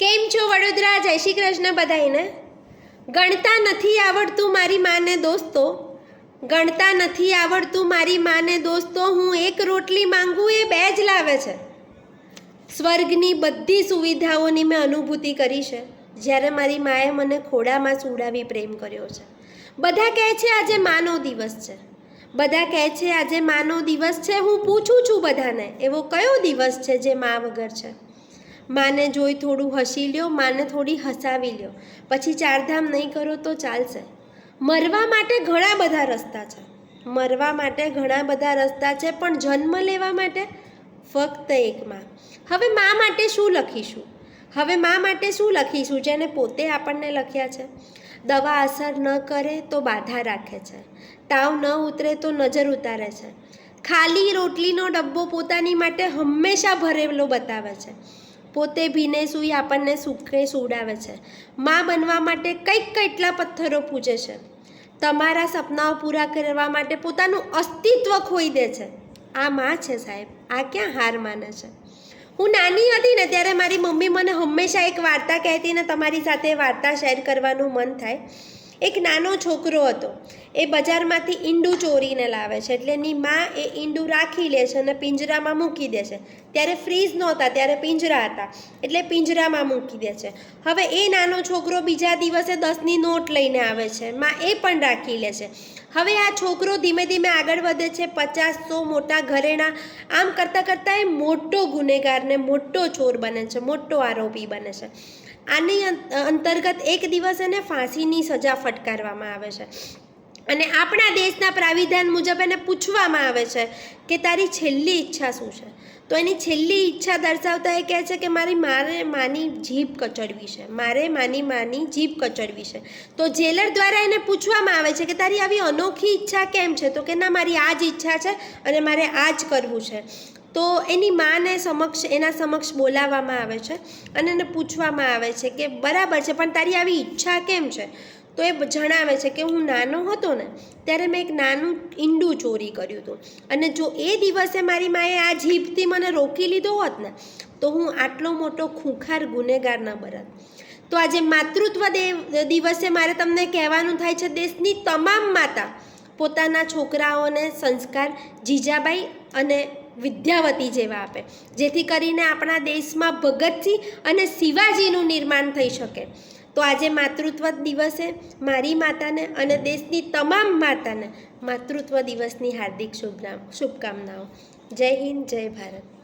કેમ છો વડોદરા? જય શ્રી કૃષ્ણ બધાઈને ગણતા નથી આવડતું મારી માને દોસ્તો. ગણતા નથી આવડતું મારી માને દોસ્તો. હું એક રોટલી માંગું એ બે જ લાવે છે. સ્વર્ગની બધી સુવિધાઓની મેં અનુભૂતિ કરી છે. જ્યારે મારી માએ મને ખોડામાં સુડાવી પ્રેમ કર્યો છે. બધા કહે છે આજે માનો દિવસ છે. બધા કહે છે આજે માનો દિવસ છે. હું પૂછું છું બધાને, એવો કયો દિવસ છે જે મા વગર છે? માને જોઈ થોડું હસી લ્યો, માને થોડી હસાવી લ્યો. પછી ચારધામ નહીં કરો તો ચાલશે. મરવા માટે ઘણા બધા રસ્તા છે. મરવા માટે ઘણા બધા રસ્તા છે, પણ જન્મ લેવા માટે ફક્ત એક માં. હવે મા માટે શું લખીશું? હવે મા માટે શું લખીશું જેને પોતે આપણને લખ્યા છે? દવા અસર ન કરે તો બાધા રાખે છે. તાવ ન ઉતરે તો નજર ઉતારે છે. ખાલી રોટલીનો ડબ્બો પોતાની માટે હંમેશા ભરેલો બતાવે છે. પોતે ભીને સૂઈ આપણને સુખે સુડાવે છે. મા બનવા માટે કંઈક કેટલા પથ્થરો પૂજે છે. તમારા સપનાઓ પૂરા કરવા માટે પોતાનું અસ્તિત્વ ખોઈ દે છે. આ માં છે સાહેબ. આ ક્યાં હાર માને છે? હું નાની હતી ને ત્યારે મારી મમ્મી મને હંમેશા એક વાર્તા કહેતી ને તમારી સાથે વાર્તા શેર કરવાનું મન થાય. એક નાનો છોકરો હતો. એ બજારમાંથી ઈંડું ચોરીને લાવે છે. એટલે એની માં એ ઈંડું રાખી લે છે અને પિંજરામાં મૂકી દે છે. ત્યારે ફ્રીજ નહોતા, ત્યારે પિંજરા હતા. એટલે પિંજરામાં મૂકી દે છે. હવે એ નાનો છોકરો બીજા દિવસે દસની નોટ લઈને આવે છે. માં એ પણ રાખી લે છે. હવે આ છોકરો ધીમે ધીમે આગળ વધે છે, પચાસ સો મોટા ઘરેણા. આમ કરતાં કરતાં એ મોટો ગુનેગાર ને મોટો ચોર બને છે, મોટો આરોપી બને છે. આની અંતર્ગત એક દિવસ એને ફાંસીની સજા ફટકારવામાં આવે છે. અને આપણા દેશના પ્રાવિધાન મુજબ એને પૂછવામાં આવે છે કે તારી છેલ્લી ઈચ્છા શું છે? તો એની છેલ્લી ઈચ્છા દર્શાવતા એ કહે છે કે મારી મારે માની જીભ કચડવી છે. મારે માની માની જીભ કચડવી છે. તો જેલર દ્વારા એને પૂછવામાં આવે છે કે તારી આવી અનોખી ઈચ્છા કેમ છે? તો કે ના, મારી આ જ ઈચ્છા છે અને મારે આ જ કરવું છે. તો એની માને સમક્ષ, એના સમક્ષ બોલાવવામાં આવે છે અને એને પૂછવામાં આવે છે કે બરાબર છે, પણ તારી આવી ઈચ્છા કેમ છે? તો એ જણાવે છે કે હું નાનો હતો ને, ત્યારે મેં એક નાનું ઈંડું ચોરી કર્યું હતું. અને જો એ દિવસે મારી માએ આ જીભથી મને રોકી લીધો હોત ને, તો હું આટલો મોટો ખૂંખાર ગુનેગાર ન બનત. તો આજે માતૃત્વ દેવ દિવસે મારે તમને કહેવાનું થાય છે, દેશની તમામ માતા પોતાના છોકરાઓને સંસ્કાર જીજાબાઈ અને વિદ્યાવતી જેવા આપે, જેથી કરીને આપણા દેશમાં ભગતસિંહ અને શિવાજીનું નિર્માણ થઈ શકે. તો આજે માતૃત્વ દિવસે મારી માતાને અને દેશની તમામ માતાને માતૃત્વ દિવસની હાર્દિક શુભના શુભકામનાઓ. જય હિન્દ, જય ભારત.